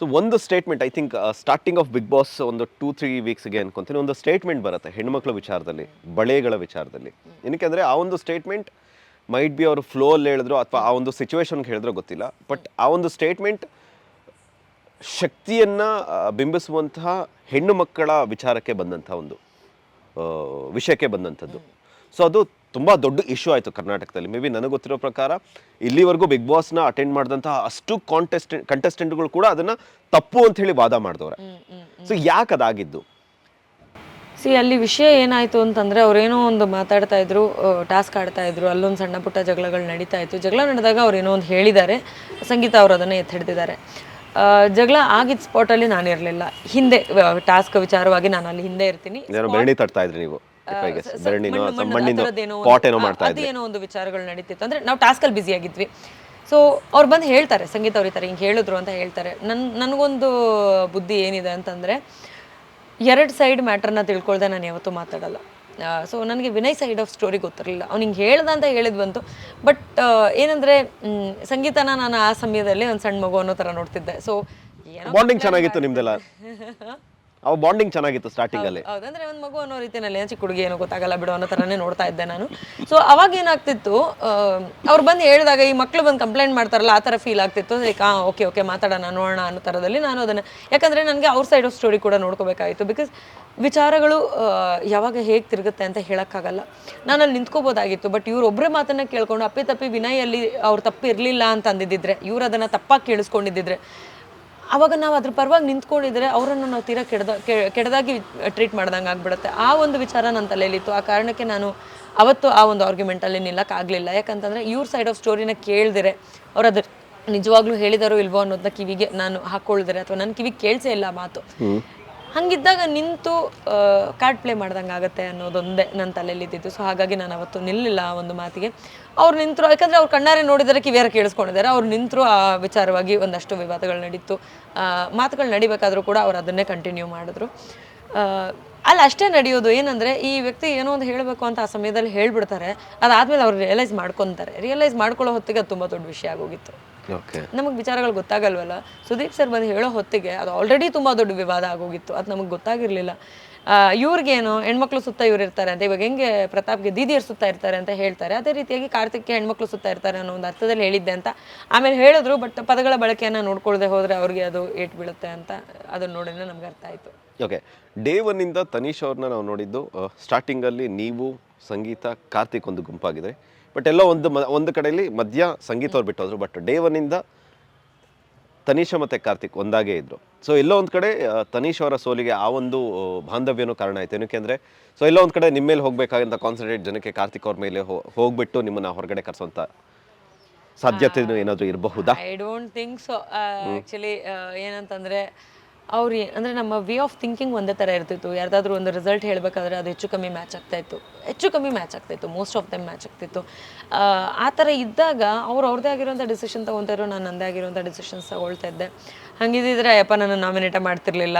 So ಒಂದು statement I think starting of Big Boss ಒಂದು two three ವೀಕ್ಸ್ಗೆ ಅನ್ಕೊಂತೀನಿ. ಒಂದು ಸ್ಟೇಟ್ಮೆಂಟ್ ಬರುತ್ತೆ ಹೆಣ್ಮಕ್ಳ ವಿಚಾರದಲ್ಲಿ, ಬಳೆಗಳ ವಿಚಾರದಲ್ಲಿ. ಏನಕ್ಕೆ ಅಂದರೆ ಆ ಒಂದು ಸ್ಟೇಟ್ಮೆಂಟ್ ಮೈಟ್ ಬಿ ಅವರು ಫ್ಲೋ ಅಲ್ಲಿ ಹೇಳಿದ್ರು ಅಥವಾ ಆ ಒಂದು ಸಿಚುವೇಶನ್ಗೆ ಹೇಳಿದ್ರೋ ಗೊತ್ತಿಲ್ಲ. ಬಟ್ ಆ ಒಂದು ಸ್ಟೇಟ್ಮೆಂಟ್ ಶಕ್ತಿಯನ್ನು ಬಿಂಬಿಸುವಂತಹ ಹೆಣ್ಣು ಮಕ್ಕಳ ವಿಚಾರಕ್ಕೆ ಬಂದಂಥ ಒಂದು ವಿಷಯಕ್ಕೆ ಬಂದಂಥದ್ದು. ಸೊ ಅದು ತುಂಬ ದೊಡ್ಡ ಇಶ್ಯೂ ಆಯಿತು ಕರ್ನಾಟಕದಲ್ಲಿ. ಮೇ ಬಿ ನನಗೆ ಗೊತ್ತಿರೋ ಪ್ರಕಾರ ಇಲ್ಲಿವರೆಗೂ ಬಿಗ್ ಬಾಸ್ನ ಅಟೆಂಡ್ ಮಾಡಿದಂತಹ ಅಷ್ಟು ಕಾಂಟೆಸ್ಟೆಂಟ್ ಕಂಟೆಸ್ಟೆಂಟ್ಗಳು ಕೂಡ ಅದನ್ನು ತಪ್ಪು ಅಂತ ಹೇಳಿ ವಾದ ಮಾಡಿದವ್ರೆ. ಸೊ ಯಾಕೆ ಅದಾಗಿದ್ದು? ಸಿ ಅಲ್ಲಿ ವಿಷಯ ಏನಾಯ್ತು ಅಂತಂದ್ರೆ ಅವರೇನೋ ಒಂದು ಮಾತಾಡ್ತಾ ಇದ್ರು ಟಾಸ್ಕ್ ಆಡ್ತಾ ಇದ್ರು ಅಲ್ಲೊಂದು ಸಣ್ಣ ಪುಟ್ಟ ಜಗಳಗಳು ನಡೀತಾ ಇತ್ತು. ಜಗಳ ನಡೆದಾಗ ಅವ್ರು ಏನೋ ಒಂದು ಹೇಳಿದ್ದಾರೆ. ಸಂಗೀತ ಅವರು ಅದನ್ನ ಎತ್ತ ಹಿಡ್ದಿದ್ದಾರೆ ಆ, ಜಗಳ ಆಗಿದ್ದ ಸ್ಪಾಟಲ್ಲಿ ನಾನು ಇರಲಿಲ್ಲ. ಹಿಂದೆ ಟಾಸ್ಕ್ ವಿಚಾರವಾಗಿ ನಾನು ಅಲ್ಲಿ ಹಿಂದೆ ಇರ್ತೀನಿ. ನೀವು. ಪಾಟ್ ಏನೋ ಮಾಡ್ತಾ ಒಂದು ವಿಚಾರಗಳು ನಡೀತಿತ್ತು. ಅಂದ್ರೆ ನಾವು ಟಾಸ್ಕ್ ಅಲ್ಲಿ ಬ್ಯುಸಿ ಆಗಿದ್ವಿ. ಸೊ ಅವ್ರು ಬಂದು ಹೇಳ್ತಾರೆ ಸಂಗೀತ ಅವ್ರ ಈ ಥರ ಹಿಂಗೆ ಹೇಳಿದ್ರು ಅಂತ ಹೇಳ್ತಾರೆ. ನನ್ ನನಗೊಂದು ಬುದ್ಧಿ ಏನಿದೆ ಅಂತಂದ್ರೆ ಎರಡು ಸೈಡ್ ಮ್ಯಾಟ್ರನ್ನ ತಿಳ್ಕೊಳ್ದೆ ನಾನು ಯಾವತ್ತೂ ಮಾತಾಡಲ್ಲ. ಸೊ ನನಗೆ ವಿನಯ್ ಸೈಡ್ ಆಫ್ ಸ್ಟೋರಿ ಗೊತ್ತಿರಲಿಲ್ಲ. ಅವ್ನು ಹಿಂಗೆ ಹೇಳ್ದ ಅಂತ ಹೇಳಿದ್ ಬಂತು. ಬಟ್ ಏನಂದ್ರೆ ಸಂಗೀತನ ನಾನು ಆ ಸಮಯದಲ್ಲಿ ಒಂದು ಸಣ್ಣ ಮಗು ಅನ್ನೋ ಥರ ನೋಡ್ತಿದ್ದೆ. ಸೊ ಬಾಂಡಿಂಗ್ ಚೆನ್ನಾಗಿತ್ತು ನಿಮ್ದೆಲ್ಲ. ಅವ ಬಾಂಡಿಂಗ್ ಚೆನ್ನಾಗಿತ್ತು ಸ್ಟಾರ್ಟಿಂಗ್ ಅಲ್ಲಿ. ಹೌದಂದ್ರೆ ಒಂದು ಮಗು ಅನ್ನೋ ರೀತಿಯಲ್ಲಿ ಚಿಕ್ಕ ಹುಡುಗಿ ಏನೋ ಗೊತ್ತಾಗಲ್ಲ ಬಿಡು ಅನ್ನೋ ಥರನೇ ನೋಡ್ತಾ ಇದ್ದೆ ನಾನು. ಸೊ ಅವಾಗ ಏನಾಗ್ತಿತ್ತು ಅವ್ರು ಬಂದು ಹೇಳಿದಾಗ ಈ ಮಕ್ಳು ಬಂದು ಕಂಪ್ಲೇಂಟ್ ಮಾಡ್ತಾರಲ್ಲ ಆ ತರ ಫೀಲ್ ಆಗ್ತಿತ್ತು. ಲೈಕ್ ಹಾಂ ಓಕೆ ಓಕೆ ಮಾತಾಡೋಣ ನೋಡೋಣ ಅನ್ನೋ ತರದಲ್ಲಿ ನಾನು ಅದನ್ನ ಯಾಕಂದ್ರೆ ನನಗೆ ಅವ್ರ ಸೈಡ್ ಆಫ್ ಸ್ಟೋರಿ ಕೂಡ ನೋಡ್ಕೋಬೇಕಾಗಿತ್ತು. ಬಿಕಾಸ್ ವಿಚಾರಗಳು ಆ, ಯಾವಾಗ ಹೇಗೆ ತಿರುಗುತ್ತೆ ಅಂತ ಹೇಳೋಕ್ಕಾಗಲ್ಲ. ನಾನು ಅಲ್ಲಿ ನಿಂತ್ಕೋಬೋದಾಗಿತ್ತು ಬಟ್ ಇವ್ರು ಒಬ್ಬರೇ ಮಾತನ್ನ ಕೇಳ್ಕೊಂಡು ಅಪ್ಪಿ ತಪ್ಪಿ ವಿನಯ್ ಅಲ್ಲಿ ಅವ್ರ ತಪ್ಪು ಇರಲಿಲ್ಲ ಅಂತ ಅಂದಿದ್ದಿದ್ರೆ ಇವ್ರು ಅದನ್ನು ತಪ್ಪಾಗಿ ಕೇಳಿಸ್ಕೊಂಡಿದ್ದಿದ್ರೆ ಅವಾಗ ನಾವು ಅದ್ರ ಪರವಾಗಿ ನಿಂತ್ಕೊಂಡಿದ್ರೆ ಅವರನ್ನು ನಾವು ತೀರಾ ಕೆಡ್ದ ಕೆಡದಾಗಿ ಟ್ರೀಟ್ ಮಾಡ್ದಂಗೆ ಆಗ್ಬಿಡುತ್ತೆ. ಆ ಒಂದು ವಿಚಾರ ನನ್ನ ತಲೆಯಲ್ಲಿತ್ತು. ಆ ಕಾರಣಕ್ಕೆ ನಾನು ಅವತ್ತು ಆ ಒಂದು ಆರ್ಗ್ಯುಮೆಂಟಲ್ಲಿ ನಿಲ್ಲಕ್ಕಾಗಲಿಲ್ಲ ಯಾಕಂತಂದರೆ ಇವ್ರ ಸೈಡ್ ಆಫ್ ಸ್ಟೋರಿನ ಕೇಳಿದರೆ. ಅವ್ರು ಅದ್ರ ನಿಜವಾಗ್ಲೂ ಹೇಳಿದಾರೋ ಇಲ್ವೋ ಅನ್ನೋದನ್ನ ಕಿವಿಗೆ ನಾನು ಹಾಕ್ಕೊಳ್ದರೆ ಅಥವಾ ನನ್ನ ಕಿವಿಗೆ ಕೇಳಿಸೇ ಇಲ್ಲ ಮಾತು. ಹಂಗಿದ್ದಾಗ ನಿಂತು ಕಾರ್ಡ್ ಪ್ಲೇ ಮಾಡ್ದಂಗೆ ಆಗುತ್ತೆ ಅನ್ನೋದೊಂದೇ ನನ್ನ ತಲೆಯಲ್ಲಿ ಸೊ ಹಾಗಾಗಿ ನಾನು ಅವತ್ತು ನಿಲ್ಲಿಲ್ಲ ಆ ಒಂದು ಮಾತಿಗೆ. ಅವ್ರು ನಿಂತರು, ಯಾಕಂದರೆ ಅವ್ರು ಕಣ್ಣಾರೆ ನೋಡಿದರೆ ಕಿವಿಯಾರ ಕೇಳಿಸ್ಕೊಂಡಿದ್ದಾರೆ. ಅವ್ರು ನಿಂತರು ಆ ವಿಚಾರವಾಗಿ ಒಂದಷ್ಟು ವಿವಾದಗಳು ನಡೀತು. ಮಾತುಗಳು ನಡಿಬೇಕಾದ್ರೂ ಕೂಡ ಅವ್ರು ಅದನ್ನೇ ಕಂಟಿನ್ಯೂ ಮಾಡಿದ್ರು. ಅಲ್ಲಿ ಅಷ್ಟೇ ನಡೆಯೋದು. ಏನಂದರೆ ಈ ವ್ಯಕ್ತಿ ಏನೋ ಒಂದು ಹೇಳಬೇಕು ಅಂತ ಆ ಸಮಯದಲ್ಲಿ ಹೇಳ್ಬಿಡ್ತಾರೆ. ಅದಾದಮೇಲೆ ಅವ್ರು ರಿಯಲೈಸ್ ಮಾಡ್ಕೊತಾರೆ. ರಿಯಲೈಸ್ ಮಾಡ್ಕೊಳ್ಳೋ ಹೊತ್ತಿಗೆ ಅದು ತುಂಬ ದೊಡ್ಡ ವಿಷಯ ಆಗೋಗಿತ್ತು. ಓಕೆ ನಮಗೆ ವಿಚಾರಗಳು ಗೊತ್ತಾಗಲ್ವಲ್ಲ? ಸುದೀಪ್ ಸರ್ ಬಂದು ಹೇಳೋ ಹೊತ್ತಿಗೆ ಅದು ಆಲ್ರೆಡಿ ತುಂಬ ದೊಡ್ಡ ವಿವಾದ ಆಗೋಗಿತ್ತು. ಅದು ನಮಗೆ ಗೊತ್ತಾಗಿರಲಿಲ್ಲ. ಇವ್ರಿಗೇನು ಹೆಣ್ಮಕ್ಳು ಸುತ್ತ ಇವ್ರು ಇರ್ತಾರೆ ಅಂತ. ಇವಾಗ ಹೆಂಗೆ ಪ್ರತಾಪ್ಗೆ ದೀದಿಯರ್ ಸುತ್ತ ಇರ್ತಾರೆ ಅಂತ ಹೇಳ್ತಾರೆ. ಅದೇ ರೀತಿಯಾಗಿ ಕಾರ್ತಿಕ್ಗೆ ಹೆಣ್ಮಕ್ಳು ಸುತ್ತ ಇರ್ತಾರೆ ಅನ್ನೋ ಒಂದು ಅರ್ಥದಲ್ಲಿ ಹೇಳಿದ್ದೆ ಅಂತ. ಆಮೇಲೆ ಹೇಳಿದ್ರು ಬಟ್ ಪದಗಳ ಬಳಕೆಯನ್ನು ನೋಡ್ಕೊಳ್ದೆ ಹೋದರೆ ಅವ್ರಿಗೆ ಅದು ಏಟ್ ಬೀಳುತ್ತೆ ಅಂತ ಅದನ್ನು ನೋಡಿದ್ರೆ ನಮ್ಗೆ ಅರ್ಥ ಆಯಿತು. ಓಕೆ ಡೇ ಒನ್ನಿಂದ ತನೀಶ್ ಅವ್ರನ್ನ ನಾವು ನೋಡಿದ್ದು ಸ್ಟಾರ್ಟಿಂಗಲ್ಲಿ ನೀವು ಸಂಗೀತ ಕಾರ್ತಿಕ್ ಒಂದು ಗುಂಪಾಗಿದೆ. ಬಟ್ ಎಲ್ಲ ಒಂದು ಮ ಒಂದು ಕಡೆಯಲ್ಲಿ ಮಧ್ಯ ಸಂಗೀತ ಅವ್ರು ಬಿಟ್ಟೋದ್ರು. ಬಟ್ ಡೇ ಒನ್ನಿಂದ ತನೀಶ ಮತ್ತು ಕಾರ್ತಿಕ್ ಒಂದಾಗೇ ಇದ್ರು. ಸೊ ಎಲ್ಲೋ ಒಂದು ಕಡೆ ತನೀಶ್ ಅವರ ಸೋಲಿಗೆ ಆ ಒಂದು ಬಾಂಧವ್ಯನೂ ಕಾರಣ ಆಯಿತು. ಏನಕ್ಕೆ ಅಂದರೆ ಸೊ ಎಲ್ಲ ಒಂದು ಕಡೆ ನಿಮ್ಮ ಮೇಲೆ ಹೋಗಬೇಕಾದಂಥ ಕಾನ್ಸಂಟ್ರೇಟ್ ಜನಕ್ಕೆ ಕಾರ್ತಿಕ್ ಅವ್ರ ಮೇಲೆ ಹೋಗ್ಬಿಟ್ಟು ನಿಮ್ಮನ್ನ ಹೊರಗಡೆ ಕರೆಸೋಂಥ ಸಾಧ್ಯತೆ ಏನಾದರೂ ಇರಬಹುದಾ? I don't think so actually ಏನಂತಂದರೆ ಅವ್ರು ಅಂದರೆ ನಮ್ಮ ವೇ ಆಫ್ ಥಿಂಕಿಂಗ್ ಒಂದೇ ಥರ ಇರ್ತಿತ್ತು. ಯಾರ್ದಾದ್ರೂ ಒಂದು ರಿಸಲ್ಟ್ ಹೇಳಬೇಕಾದ್ರೆ ಅದು ಹೆಚ್ಚು ಕಮ್ಮಿ ಮ್ಯಾಚ್ ಆಗ್ತಾ ಇತ್ತು. ಹೆಚ್ಚು ಕಮ್ಮಿ ಮ್ಯಾಚ್ ಆಗ್ತಾಯಿತ್ತು ಮೋಸ್ಟ್ ಆಫ್ ದಮ್ ಮ್ಯಾಚ್ ಆಗ್ತಿತ್ತು ಆ, ಥರ ಇದ್ದಾಗ ಅವ್ರು ಅವ್ರದ್ದೇ ಆಗಿರೋಂಥ ಡಿಸಿಷನ್ ತೊಗೊತಾರೋ ನಾನು ನಂದೇ ಆಗಿರೋಂಥ ಡಿಸಿಷನ್ಸ್ ತಗೊಳ್ತಾ ಇದ್ದೆ. ಹಂಗಿದ್ದಿದ್ರೆ ಅಯ್ಯಪ್ಪ ನಾನು ನಾಮಿನೇಟ ಮಾಡ್ತಿರ್ಲಿಲ್ಲ.